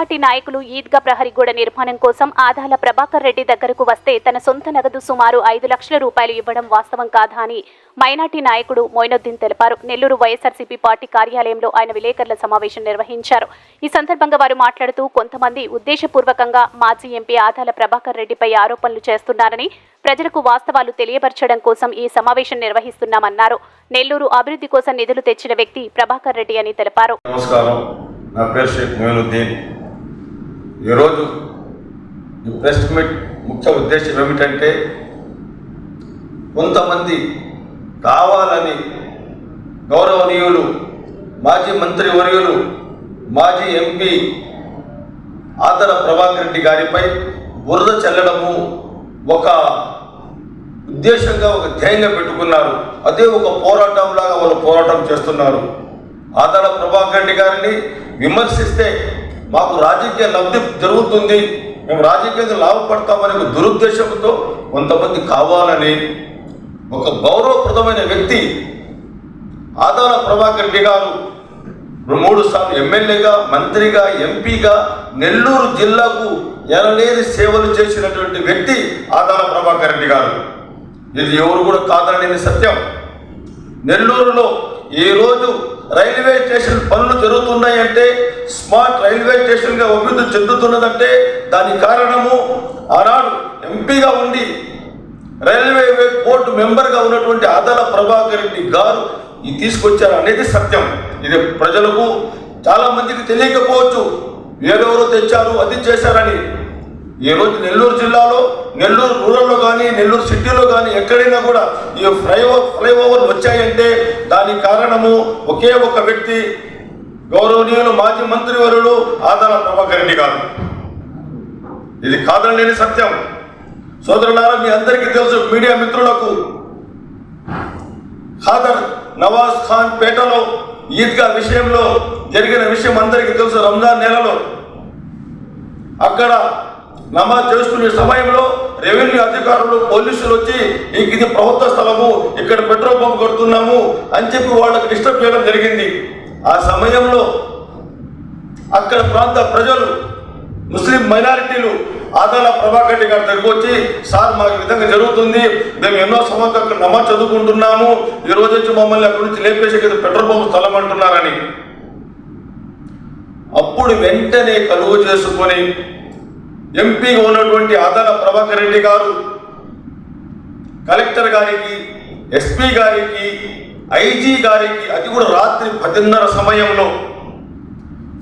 Minority నాయకులు ఈద్గా ప్రహరీ గోడ నిర్మాణం కోసం ఆదాల ప్రభాకర్ రెడ్డి దగ్గరకు వస్తే తన సొంత నగదు సుమారు ఐదు లక్షల రూపాయలు ఇవ్వడం వాస్తవం కాదా అని మైనార్టీ నాయకుడు మొయినుద్దీన్ తెలిపారు. నెల్లూరు వైఎస్ఆర్సీపీ పార్టీ కార్యాలయంలో ఆయన విలేకరుల సమావేశం నిర్వహించారు. ఈ సందర్భంగా వారు మాట్లాడుతూ కొంతమంది ఉద్దేశపూర్వకంగా మాజీ ఎంపీ ఆదాల ప్రభాకర్ రెడ్డిపై ఆరోపణలు చేస్తున్నారని ప్రజలకు వాస్తవాలు తెలియపరచడం కోసం ఈ సమావేశం నిర్వహిస్తున్నామన్నారు. నెల్లూరు అభివృద్ధి కోసం నిధులు తెచ్చిన వ్యక్తి ప్రభాకర్ రెడ్డి అని తెలిపారు. నమస్కారం. నా పేరు షేక్ మొయినుద్దీన్. ఈరోజు ఈ ప్రెస్ మీట్ ముఖ్య ఉద్దేశం ఏమిటంటే కొంతమంది కావాలని గౌరవనీయులు మాజీ మంత్రి వర్యులు మాజీ ఎంపీ ఆదర ప్రభాకర్ రెడ్డి గారిపై బురద చల్లడము ఒక ఉద్దేశంగా ఒక ధ్యేయంగా పెట్టుకున్నారు. అదే ఒక పోరాటంలాగా వాళ్ళు పోరాటం చేస్తున్నారు. ఆదర ప్రభాకర్ రెడ్డి గారిని విమర్శిస్తే మాకు రాజకీయ లబ్ధి జరుగుతుంది. మేము రాజకీయంగా లాభపడతామనే దురుద్దేశంతో కొంతమంది కావాలని ఒక గౌరవప్రదమైన వ్యక్తి ఆదాల ప్రభాకర్ రెడ్డి గారు మూడు సార్లు ఎమ్మెల్యేగా మంత్రిగా ఎంపీగా నెల్లూరు జిల్లాకు ఎనలేని సేవలు చేసినటువంటి వ్యక్తి ఆదాల ప్రభాకర్ రెడ్డి గారు. ఇది ఎవరు కూడా కాదనేది సత్యం. నెల్లూరులో ఈరోజు రోజు రైల్వే స్టేషన్ పనులు జరుగుతున్నాయంటే స్మార్ట్ రైల్వే స్టేషన్గా అభివృద్ధి చెందుతున్నదంటే దాని కారణము ఆనాడు ఎంపీగా ఉండి రైల్వే బోర్డు మెంబర్గా ఉన్నటువంటి ఆదాల ప్రభాకర్ రెడ్డి గారు ఇది తీసుకొచ్చారు అనేది సత్యం. ఇది ప్రజలకు చాలామందికి తెలియకపోవచ్చు. వేరెవరో తెచ్చారు అది చేశారని ఈ రోజు నెల్లూరు జిల్లాలో నెల్లూరు రూరల్లో కానీ నెల్లూరు సిటీలో కానీ ఎక్కడైనా కూడా ఈ ఫ్లైఓవర్ ఫ్లైఓవర్లు వచ్చాయంటే దానికి కారణము ఒకే ఒక వ్యక్తి గౌరవనీయులు మాజీ మంత్రివరుడు ఆదాల ప్రభాకర్ రెడ్డి గారు. ఇది కాదనలేని సత్యం. సోదరులారా మీ అందరికీ తెలుసు మీడియా మిత్రులకు ఖాదర్ నవాజ్ ఖాన్ పేటలో ఈద్గా విషయంలో జరిగిన విషయం అందరికీ తెలుసు రంజాన్ నెలలో. అక్కడ నమాజ్ చేసుకునే సమయంలో రెవెన్యూ అధికారులు పోలీసులు వచ్చి "ఈ- ఇది ప్రభుత్వ స్థలము ఇక్కడ పెట్రోల్ పంప్ కడుతున్నాము అని చెప్పి వాళ్ళకి డిస్టర్బ్ చేయడం జరిగింది. ఆ సమయంలో అక్కడ ప్రాంత ప్రజలు ముస్లిం మైనారిటీలు ఆదాల ప్రభాకర్ రెడ్డి గారి దగ్గరకు వచ్చి సార్ మాకు విధంగా జరుగుతుంది మేము ఎన్నో సంవత్సరాలు అక్కడ నమాజ్ చదువుకుంటున్నాము ఈ రోజు వచ్చి మమ్మల్ని అక్కడి నుంచి లేపేసి పెట్రోల్ పంప్ స్థలం అంటున్నారని. అప్పుడు వెంటనే కలుగు చేసుకొని ఎంపీగా ఉన్నటువంటి ఆదాల ప్రభాకర్ రెడ్డి గారు కలెక్టర్ గారికి ఎస్పీ గారికి ఐజీ గారికి అది కూడా రాత్రి పదిన్నర సమయంలో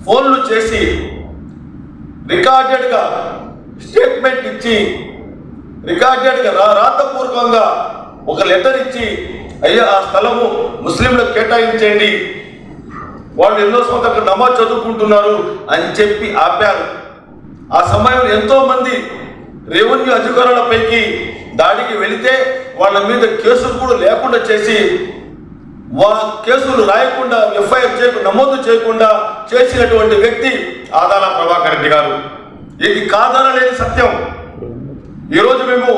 ఫోన్లు చేసి రికార్డెడ్గా స్టేట్మెంట్ ఇచ్చి రికార్డెడ్గా రా రాతపూర్వకంగా ఒక లెటర్ ఇచ్చి అయ్యా ఆ స్థలము ముస్లింలకు కేటాయించండి. వాళ్ళు ఎన్నో సంవత్సరాలు నమాజ్ చదువుకుంటున్నారు అని చెప్పి ఆపారు. ఆ సమయంలో ఎంతో మంది రెవెన్యూ అధికారులపైకి దాడికి వెళితే వాళ్ళ మీద కేసులు కూడా లేకుండా చేసి వా కేసులు రాయకుండా ఎఫ్ఐఆర్ చేయకుండా నమోదు చేయకుండా చేసినటువంటి వ్యక్తి ఆదాల ప్రభాకర్ రెడ్డి గారు. ఇది కాదనలేని సత్యం. ఈరోజు మేము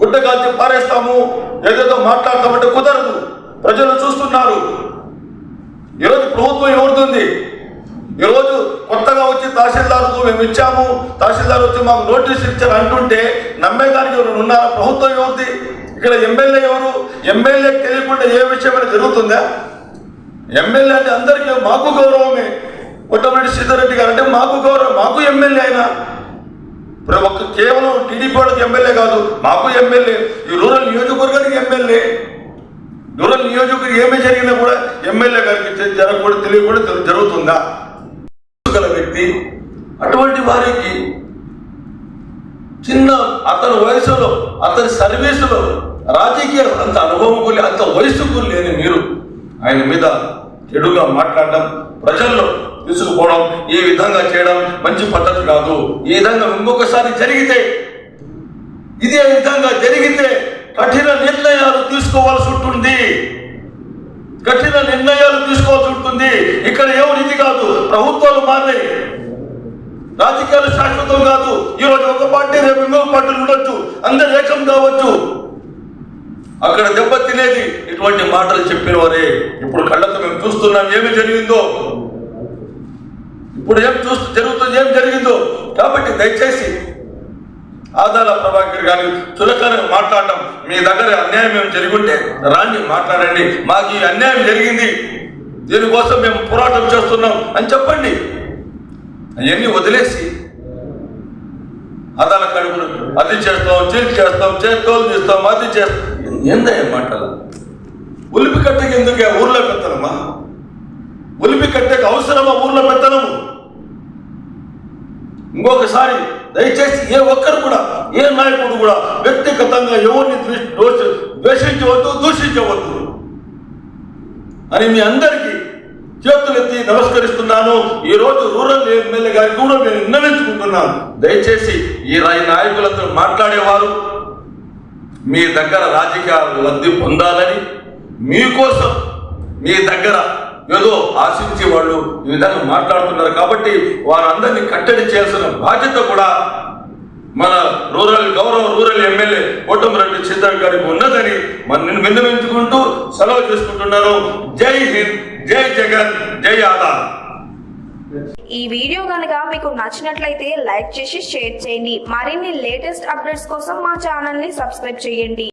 గుడ్డ కాల్చి పారేస్తాము ఏదేదో మాట్లాడతామంటే కుదరదు. ప్రజలు చూస్తున్నారు. ఈరోజు ప్రభుత్వం ఎవరుతుంది ఈరోజు తహసీల్దార్కు మేము ఇచ్చాము. తహసీల్దార్ వచ్చి మాకు నోటీస్ ఇచ్చారు అంటుంటే నమ్మేదానికి ఎవరు ఉన్నారా? ప్రభుత్వం ఎవరిది? ఇక్కడ ఎమ్మెల్యే ఎవరు? ఎమ్మెల్యేకి తెలియకుండా ఏ విషయమైనా జరుగుతుందా? ఎమ్మెల్యే అంటే అందరికీ మాకు గౌరవమే. కొట్టమరెడ్డి సీతారెడ్డి గారు అంటే మాకు గౌరవం మాకు ఎమ్మెల్యే అయినా ఇప్పుడు ఒక్క కేవలం టీడీపీ వాళ్ళకి ఎమ్మెల్యే కాదు మాకు ఎమ్మెల్యే. ఈ రూరల్ నియోజకవర్గానికి ఎమ్మెల్యే. రూరల్ నియోజకవర్గం ఏమి జరిగినా కూడా ఎమ్మెల్యే గారికి జరగకూడదు తెలియకూడదు జరుగుతుందా? గల అటువంటి వారికి చిన్న అతని వయసులో అతని సర్వీసులో రాజకీయ అంత అనుభవం అంత వయసుకు లేని మీరు ఆయన మీద చెడుగా మాట్లాడడం ప్రజల్లో తీసుకుపోవడం ఈ విధంగా చేయడం మంచి పద్ధతి కాదు. ఈ విధంగా ఇంకొకసారి జరిగితే ఇదే విధంగా జరిగితే కఠిన నిర్ణయాలు తీసుకోవాల్సి ఉంటుంది. కఠిన నిర్ణయాలు తీసుకోవాల్సి ఉంటుంది. ఇక్కడ ఎవరు ఇది కాదు. ప్రభుత్వాలు మారినాయి. రాజకీయాలు శాశ్వతం కాదు. ఈ రోజు ఒక పార్టీ రేపు ఇంకొక పార్టీలు ఉండొచ్చు. అందరు ఏకం కావచ్చు. అక్కడ దెబ్బ తినేది ఇటువంటి మాటలు చెప్పిన వారే ఇప్పుడు కళ్ళతో మేము చూస్తున్నాం ఏమి జరిగిందో. ఇప్పుడు ఏం చూస్తూ జరుగుతుంది ఏం జరిగిందో. కాబట్టి దయచేసి ఆదాల ప్రభాకర్ గారు తులకరు మాట్లాడటం మీ దగ్గర అన్యాయం మేము జరుగుంటే రాండి మాట్లాడండి. మాకు ఈ అన్యాయం జరిగింది. దీనికోసం మేము పోరాటం చేస్తున్నాం అని చెప్పండి. అవన్నీ వదిలేసి అదాల కడుపులు అది చేస్తాం చీల్ చేస్తాం చేతోలు తీస్తాం అది చేస్తాం. ఏందయ్య మాటలు? ఉలిపి కట్టకి ఎందుకు ఊర్లో పెత్తనమా? ఉలిపి కట్టకి అవసరమా ఊర్లో పెత్తనము? ఇంకొకసారి దయచేసి ఏ ఒక్క ఏ నాయకుడు కూడా వ్యక్తిగతంగా ఎవరిని దోష- ద్వేషించవద్దు దూషించవద్దు. అని మీ అందరికీ చేతులెత్తి నమస్కరిస్తున్నాను. ఈ రోజు రూరల్ ఎమ్మెల్యే గారికి కూడా నేను విన్నవించుకుంటున్నాను. దయచేసి ఈ రాయి నాయకులందరూ మాట్లాడేవారు. మీ దగ్గర రాజకీయాలు లబ్ధి పొందాలని మీకోసం మీ దగ్గర ఏదో ఆశించి వాళ్ళు ఈ విధంగా మాట్లాడుతున్నారు. కాబట్టి వారందరినీ కట్టడి చేయాల్సిన బాధ్యత కూడా మన రూరల్ గౌరవ రూరల్ ఎమ్మెల్యే కోటమిరెడ్డి సీతారాం గారికి ఉన్నదని మన విన్నవించుకుంటూ సెలవు చేసుకుంటున్నాను. జై హింద్ జై జగన్ జై ఆదాన్ ఈ వీడియో కనుక మీకు నచ్చినట్లయితే లైక్ చేసి షేర్ చేయండి. మరిన్ని లేటెస్ట్ అప్డేట్స్ కోసం మా ఛానల్ని సబ్స్క్రైబ్ చేయండి.